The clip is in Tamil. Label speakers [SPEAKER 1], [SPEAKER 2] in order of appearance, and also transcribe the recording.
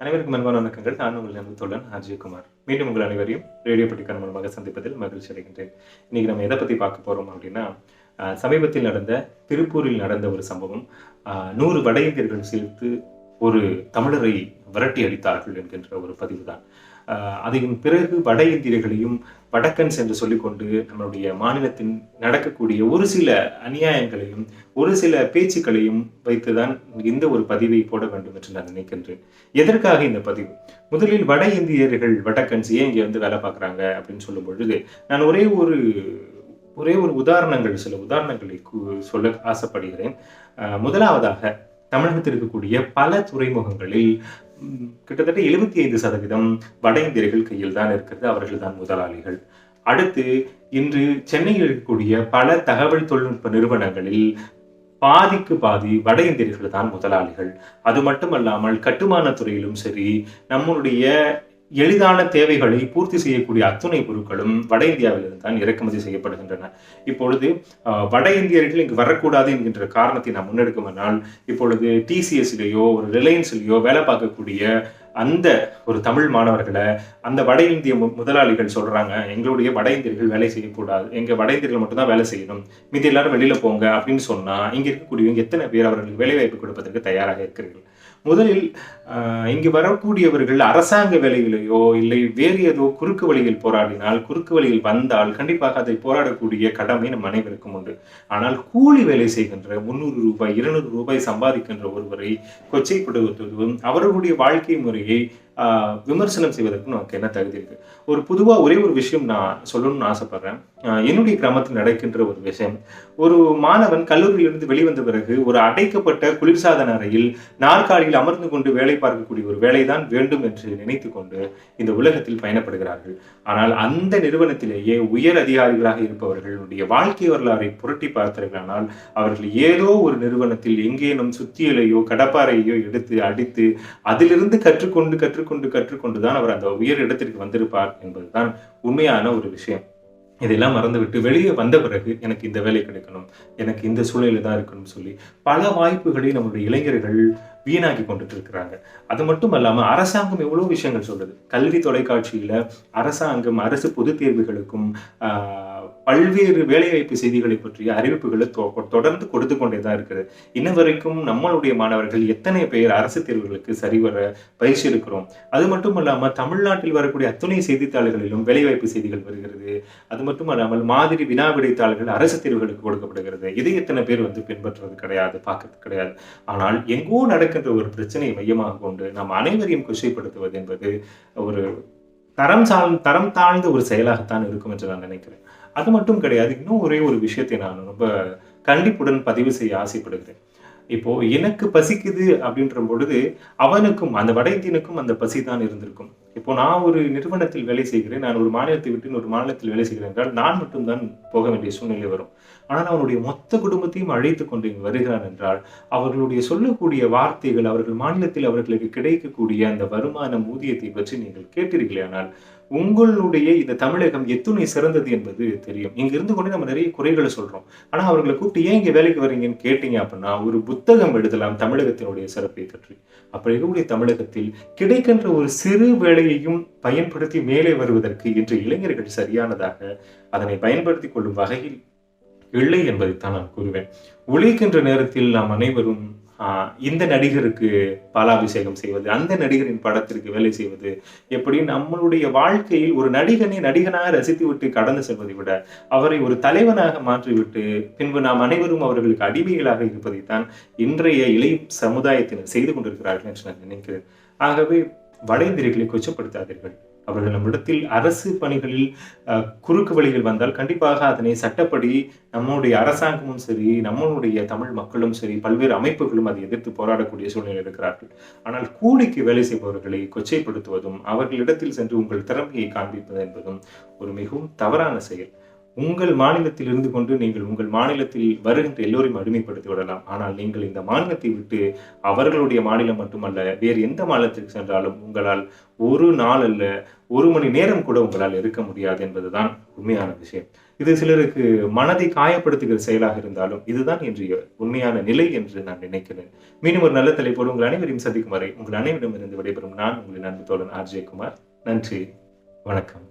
[SPEAKER 1] அனைவருக்கும் அன்பான வணக்கங்கள். நான் உங்கள் நண்பு தோழன் அஜயகுமார் மீண்டும் உங்கள் அனைவரையும் ரேடியோ பட்டிக்கான மூலமாக சந்திப்பதில் மகிழ்ச்சி அடைகின்றேன். இன்னைக்கு நம்ம எதை பற்றி பார்க்க போகிறோம் அப்படின்னா ஆஹ், சமீபத்தில் நடந்த திருப்பூரில் நடந்த ஒரு சம்பவம். ஆஹ், நூறு வட இந்தியர்கள் சேர்த்து ஒரு தமிழரை விரட்டி அடித்தார்கள் என்கின்ற ஒரு பதிவு தான். அதன் பிறகு வட இந்தியர்களையும் வடக்கன்ஸ் என்று சொல்லிக்கொண்டு நம்மளுடைய மாநிலத்தின் நடக்கக்கூடிய ஒரு சில அநியாயங்களையும் ஒரு சில பேச்சுக்களையும் வைத்துதான் இந்த ஒரு பதிவை போட வேண்டும் என்று நான் நினைக்கின்றேன். எதற்காக இந்த பதிவு? முதலில் வட இந்தியர்கள் வடக்கன்ஸ் ஏன் இங்கே வந்து வேலை பார்க்குறாங்க அப்படின்னு சொல்லும் பொழுது நான் ஒரே ஒரு ஒரே ஒரு உதாரணங்கள் சில உதாரணங்களை சொல்ல ஆசைப்படுகிறேன். முதலாவதாக தமிழகத்தில் இருக்கக்கூடிய பல துறைமுகங்களில் கிட்டத்தட்ட எழுபத்தி ஐந்து சதவீதம் வட இந்தியர்கள் கையில் தான் இருக்கிறது. அவர்கள் தான் முதலாளிகள். அடுத்து இன்று சென்னையில் இருக்கக்கூடிய பல தகவல் தொழில்நுட்ப நிறுவனங்களில் பாதிக்கு பாதி வட இந்தியர்கள் தான் முதலாளிகள். அது மட்டுமல்லாமல் கட்டுமான துறையிலும் சரி நம்மளுடைய எளிதான தேவைகளை பூர்த்தி செய்யக்கூடிய அத்துணை பொருட்களும் வட இந்தியாவிலிருந்து தான் இறக்குமதி செய்யப்படுகின்றன. இப்பொழுது வட இந்தியர்கள் இங்கு வரக்கூடாது என்கின்ற காரணத்தை நாம் முன்னெடுக்குமானால் இப்பொழுது டிசிஎஸ்லேயோ ஒரு ரிலையன்ஸ்லேயோ வேலை பார்க்கக்கூடிய அந்த ஒரு தமிழ் மாணவர்களை அந்த வட இந்திய முதலாளிகள் சொல்றாங்க எங்களுடைய வட இந்தியர்கள் வேலை செய்யக்கூடாது எங்க வட இந்தியர்கள் மட்டும்தான் வேலை செய்யணும். மீதி எல்லாரும் வெளியில போங்க அப்படின்னு சொன்னா இங்க இருக்கக்கூடியவங்க எத்தனை பேர் அவர்களுக்கு வேலைவாய்ப்பு கொடுப்பதற்கு தயாராக இருக்கிறீர்கள். முதலில் இங்கு வரக்கூடியவர்கள் அரசாங்க வேலைகளையோ இல்லை வேறு ஏதோ குறுக்கு வழியில் போராடினால் குறுக்கு வழியில் வந்தால் கண்டிப்பாக அதை போராடக்கூடிய கடமை நம் அனைவருக்கும் உண்டு. ஆனால் கூலி வேலை செய்கின்ற முந்நூறு ரூபாய் இருநூறு ரூபாய் சம்பாதிக்கின்ற ஒருவரை கொச்சைப்படுத்துவதும் அவர்களுடைய வாழ்க்கை முறையை விமர்சனம் செய்வதற்கு நமக்கு என்ன தகுதி இருக்கு? ஒரு பொதுவா ஒரே ஒரு விஷயம் நான் சொல்லணும்னு ஆசைப்படுறேன். என்னுடைய கிராமத்தில் நடக்கின்ற ஒரு விஷயம். ஒரு மாணவன் கல்லூரியிலிருந்து வெளிவந்த பிறகு ஒரு அடைக்கப்பட்ட குளிர்சாதன அறையில் நாற்காலியில் அமர்ந்து கொண்டு வேலை பார்க்கக்கூடிய ஒரு வேலைதான் வேண்டும் என்று நினைத்து கொண்டு இந்த உலகத்தில் பயணப்படுகிறார்கள். ஆனால் அந்த நிறுவனத்திலேயே உயர் அதிகாரிகளாக இருப்பவர்களுடைய வாழ்க்கை வரலாறை புரட்டி பார்த்தார்களானால் அவர்கள் ஏதோ ஒரு நிறுவனத்தில் எங்கேனும் சுத்தியலையோ கடப்பாறையோ எடுத்து அடித்து அதிலிருந்து கற்றுக்கொண்டு கற்று கற்றுக்கொண்டு கற்றுக்கொண்டு தான் அவர் அந்த உயர் இடத்திற்கு வந்திருப்பார் என்பதுதான் உண்மையான ஒரு விஷயம். இதெல்லாம் மறந்துவிட்டு வெளியே வந்த பிறகு எனக்கு இந்த வேலை கிடைக்கணும் எனக்கு இந்த சூழ்நிலை தான் இருக்கணும்னு சொல்லி பல வாய்ப்புகளை நம்மளுடைய இளைஞர்கள் வீணாக்கி கொண்டுட்டு இருக்கிறாங்க அது மட்டும் அல்லாமல் அரசாங்கம் எவ்வளவு விஷயங்கள் சொல்றது கல்வி தொலைக்காட்சியில அரசாங்கம் அரசு பொது தேர்வுகளுக்கும் ஆஹ், பல்வேறு வேலைவாய்ப்பு செய்திகளை பற்றிய அறிவிப்புகளை தொ- தொடர்ந்து கொடுத்து கொண்டே தான் இருக்கிறது இன்ன வரைக்கும் நம்மளுடைய மாணவர்கள் எத்தனை பேர் அரசு தேர்வுகளுக்கு சரிவர பயிற்சி எடுக்கிறோம்? அது மட்டும் இல்லாமல் தமிழ்நாட்டில் வரக்கூடிய அத்துணை செய்தித்தாள்களிலும் வேலைவாய்ப்பு செய்திகள் வருகிறது. அது மட்டும் இல்லாமல் மாதிரி வினா விடைத்தாள்கள் அரசு தேர்வுகளுக்கு கொடுக்கப்படுகிறது. இதை எத்தனை பேர் வந்து பின்பற்றுறது கிடையாது பார்க்கறது கிடையாது. ஆனால் எங்கோ நடக்கின்ற ஒரு பிரச்சனையை மையமாக கொண்டு நாம் அனைவரையும் குஷிப்படுத்துவது என்பது ஒரு தரம் சார்ந்த தரம் தாழ்ந்த ஒரு செயலாகத்தான் இருக்கும் என்று நான் நினைக்கிறேன். அது மட்டும் கிடையாது இன்னும் ஒரே ஒரு விஷயத்தை நான் ரொம்ப கண்டிப்புடன் பதிவு செய்ய ஆசைப்படுகிறேன். இப்போ எனக்கு பசிக்குது அப்படின்ற பொழுது அவனுக்கும் அந்த வட இந்தியனுக்கும் அந்த பசி தான் இருந்திருக்கும். இப்போ நான் ஒரு நிறுவனத்தில் வேலை செய்கிறேன் நான் ஒரு மாநிலத்தை விட்டு ஒரு மாநிலத்தில் வேலை செய்கிறேன் என்றால் நான் மட்டும்தான் போக வேண்டிய சூழ்நிலை வரும். ஆனால் அவனுடைய மொத்த குடும்பத்தையும் அழைத்து கொண்டு இங்கு வருகிறான் என்றால் அவர்களுடைய சொல்லக்கூடிய வார்த்தைகள் அவர்கள் மாநிலத்தில் அவர்களுக்கு கிடைக்கக்கூடிய அந்த வருமானம் ஊதியத்தை பற்றி நீங்கள் கேட்டீர்களே ஆனால் உங்களுடைய இந்த தமிழகம் எத்துணை சிறந்தது என்பது தெரியும். இங்க இருந்து கொண்டு நம்ம நிறைய குறைகளை சொல்றோம். ஆனா அவர்களை கூப்பிட்டு ஏன் இங்க வேலைக்கு வரீங்கன்னு கேட்டீங்க அப்படின்னா ஒரு புத்தகம் எழுதலாம் தமிழகத்தினுடைய சிறப்பை பற்றி. அப்படி இருக்கக்கூடிய தமிழகத்தில் கிடைக்கின்ற ஒரு சிறு வேலை வேலையையும் பயன்படுத்தி மேலே வருவதற்கு இன்று இளைஞர்கள் சரியானதாக அதனை பயன்படுத்தி கொள்ளும் வகையில் இல்லை என்பதைத்தான் நான் கூறுவேன். உழைக்கின்ற நேரத்தில் நாம் அனைவரும் இந்த நடிகருக்கு பாலாபிஷேகம் செய்வது அந்த நடிகரின் படத்திற்கு வேலை செய்வது எப்படி நம்மளுடைய வாழ்க்கையில் ஒரு நடிகனை நடிகனாக ரசித்து விட்டு கடந்து செல்வதை விட அவரை ஒரு தலைவனாக மாற்றிவிட்டு பின்பு நாம் அனைவரும் அவர்களுக்கு அடிமைகளாக இருப்பதைத்தான் இன்றைய இளைய சமுதாயத்தினர் செய்து கொண்டிருக்கிறார்கள் என்று நான் நினைக்கிறேன். ஆகவே வட இந்தியர்களை கொச்சப்படுத்தாதீர்கள். அவர்கள் நம்மிடத்தில் அரசு பணிகளில் குறுக்கு வழிகள் வந்தால் கண்டிப்பாக அதனை சட்டப்படி நம்முடைய அரசாங்கமும் சரி நம்மளுடைய தமிழ் மக்களும் சரி பல்வேறு அமைப்புகளும் அதை எதிர்த்து போராடக்கூடிய சூழ்நிலை இருக்கிறார்கள். ஆனால் கூலிக்கு வேலை செய்பவர்களை கொச்சைப்படுத்துவதும் அவர்களிடத்தில் சென்று உங்கள் திறமையை காண்பிப்பது என்பதும் ஒரு மிகவும் தவறான செயல். உங்கள் மாநிலத்தில் இருந்து கொண்டு நீங்கள் உங்கள் மாநிலத்தில் வருகின்ற எல்லோரையும் அடிமைப்படுத்தி விடலாம். ஆனால் நீங்கள் இந்த மாநிலத்தை விட்டு அவர்களுடைய மாநிலம் மட்டுமல்ல வேறு எந்த மாநிலத்திற்கு சென்றாலும் உங்களால் ஒரு நாள் அல்ல ஒரு மணி நேரம் கூட உங்களால் இருக்க முடியாது என்பதுதான் உண்மையான விஷயம். இது சிலருக்கு மனதை காயப்படுத்துகிற செயலாக இருந்தாலும் இதுதான் இன்றைய உண்மையான நிலை என்று நான் நினைக்கிறேன். மீண்டும் ஒரு நல்ல தலைப்போடு உங்கள் அனைவரையும் சந்திக்கும் வரை உங்கள் அனைவரிடமிருந்து விடைபெறும் நான் உங்களின் அன்பு தோழன் ஆர்ஜே குமார் நன்றி. வணக்கம்.